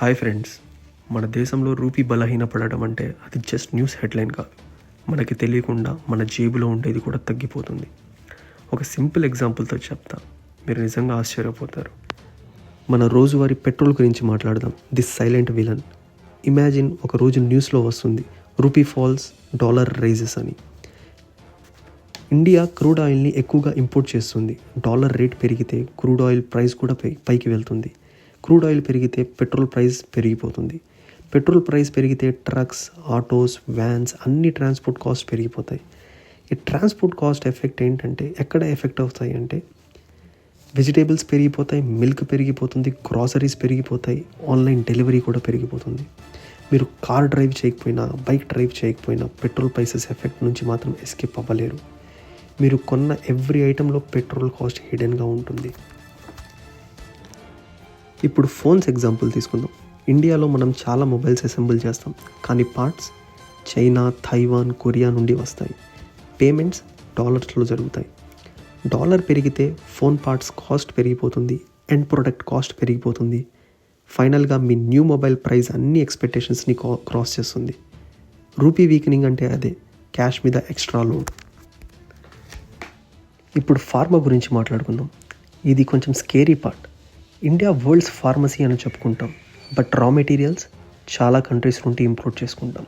Hi friends మన దేశంలో rupee బలహీనపడడం అంటే అది జస్ట్ న్యూస్ హెడ్లైన్ కాదు. మనకి తెలియకుండా మన జేబులో ఉండేది కూడా తగ్గిపోతుంది. ఒక సింపుల్ ఎగ్జాంపుల్తో చెప్తా. మీరు నిజంగా ఆశ్చర్యపోతారు. మన రోజువారీ పెట్రోల్ గురించి మాట్లాడదాం. దిస్ సైలెంట్ విలన్ ఇమాజిన్ ఒక రోజు న్యూస్లో వస్తుంది. రూపీ ఫాల్స్ డాలర్ రైజెస్ అని. ఇండియా క్రూడ్ ఆయిల్ని ఎక్కువగా ఇంపోర్ట్ చేస్తుంది. డాలర్ రేట్ పెరిగితే క్రూడ్ ఆయిల్ ప్రైస్ కూడా పై పైకి వెళ్తుంది. క్రూడ్ ఆయిల్ పెరిగితే పెట్రోల్ ప్రైస్ పెరిగిపోతుంది. పెట్రోల్ ప్రైస్ పెరిగితే ట్రక్స్ ఆటోస్ వ్యాన్స్ అన్ని ట్రాన్స్పోర్ట్ కాస్ట్ పెరిగిపోతాయి. ఈ ట్రాన్స్పోర్ట్ కాస్ట్ ఎఫెక్ట్ ఏంటంటే ఎక్కడ ఎఫెక్ట్ అవుతాయి అంటే వెజిటేబుల్స్ పెరిగిపోతాయి మిల్క్ పెరిగిపోతుంది గ్రాసరీస్ పెరిగిపోతాయి ఆన్లైన్ డెలివరీ కూడా పెరిగిపోతుంది. మీరు కార్ డ్రైవ్ చేయకపోయినా బైక్ డ్రైవ్ చేయకపోయినా పెట్రోల్ ప్రైసెస్ ఎఫెక్ట్ నుంచి మాత్రం ఎస్కేప్ అవ్వలేరు. మీరు కొన్న ఎవ్రీ ఐటెంలో పెట్రోల్ కాస్ట్ హిడెన్గా ఉంటుంది. ఇప్పుడు ఫోన్స్ ఎగ్జాంపుల్ తీసుకుందాం. ఇండియాలో మనం చాలా మొబైల్స్ అసెంబుల్ చేస్తాం. కానీ పార్ట్స్ చైనా తైవాన్ కొరియా నుండి వస్తాయి. పేమెంట్స్ డాలర్స్లో జరుగుతాయి. డాలర్ పెరిగితే ఫోన్ పార్ట్స్ కాస్ట్ పెరిగిపోతుంది. ఎండ్ ప్రొడక్ట్ కాస్ట్ పెరిగిపోతుంది. ఫైనల్గా మీ న్యూ మొబైల్ ప్రైస్ అన్ని ఎక్స్పెక్టేషన్స్ని క్రాస్ చేస్తుంది. రూపీ వీకెనింగ్ అంటే అదే. క్యాష్ మీద ఎక్స్ట్రా లోడ్. ఇప్పుడు ఫార్మా గురించి మాట్లాడుకుందాం. ఇది కొంచెం scary part. India world's pharmacy అని చెప్పుకుంటాం. బట్ రా మెటీరియల్స్ చాలా కంట్రీస్ నుండి ఇంపోర్ట్ చేసుకుంటాం.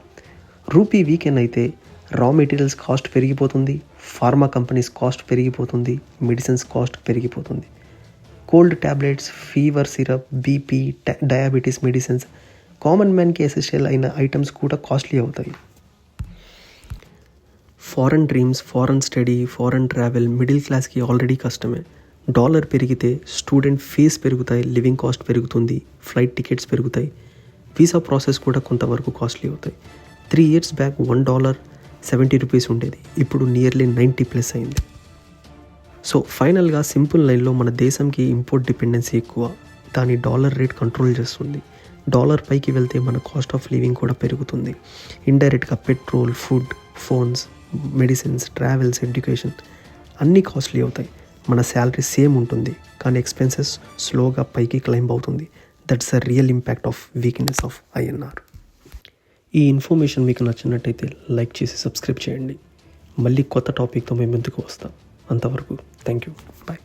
రూపీ వీకెండ్ అయితే రా మెటీరియల్స్ కాస్ట్ పెరిగిపోతుంది ఫార్మా కంపెనీస్ కాస్ట్ పెరిగిపోతుంది మెడిసిన్స్ కాస్ట్ పెరిగిపోతుంది. Cold tablets fever syrup BP diabetes medicines common మ్యాన్కి essential అయిన ఐటమ్స్ కూడా కాస్ట్లీ అవుతాయి. Foreign dreams foreign study foreign travel middle క్లాస్కి ఆల్రెడీ కష్టమే డాలర్ పెరిగితే స్టూడెంట్ ఫీజ్ పెరుగుతాయి లివింగ్ కాస్ట్ పెరుగుతుంది ఫ్లైట్ టికెట్స్ పెరుగుతాయి. వీసా ప్రాసెస్ కూడా కొంతవరకు కాస్ట్లీ అవుతాయి. Three years back one dollar seventy rupees ఉండేది. ఇప్పుడు నియర్లీ నైంటీ ప్లస్ అయింది. సో ఫైనల్గా సింపుల్ లైన్లో మన దేశంకి ఇంపోర్ట్ డిపెండెన్సీ ఎక్కువ. దాని డాలర్ రేట్ కంట్రోల్ చేస్తుంది. డాలర్ పైకి వెళ్తే మన కాస్ట్ ఆఫ్ లివింగ్ కూడా పెరుగుతుంది. ఇండైరెక్ట్గా petrol food phones medicines travels education అన్నీ కాస్ట్లీ అవుతాయి. మన శాలరీ సేమ్ ఉంటుంది కానీ ఎక్స్పెన్సెస్ స్లోగా పైకి క్లైంబ్ అవుతుంది. That's a real impact of weakness of INR ఈ ఇన్ఫర్మేషన్ మీకు నచ్చినట్టయితే లైక్ చేసి సబ్స్క్రైబ్ చేయండి. మళ్ళీ కొత్త టాపిక్తో మేము ఎందుకు వస్తాం. అంతవరకు థ్యాంక్ యూ బాయ్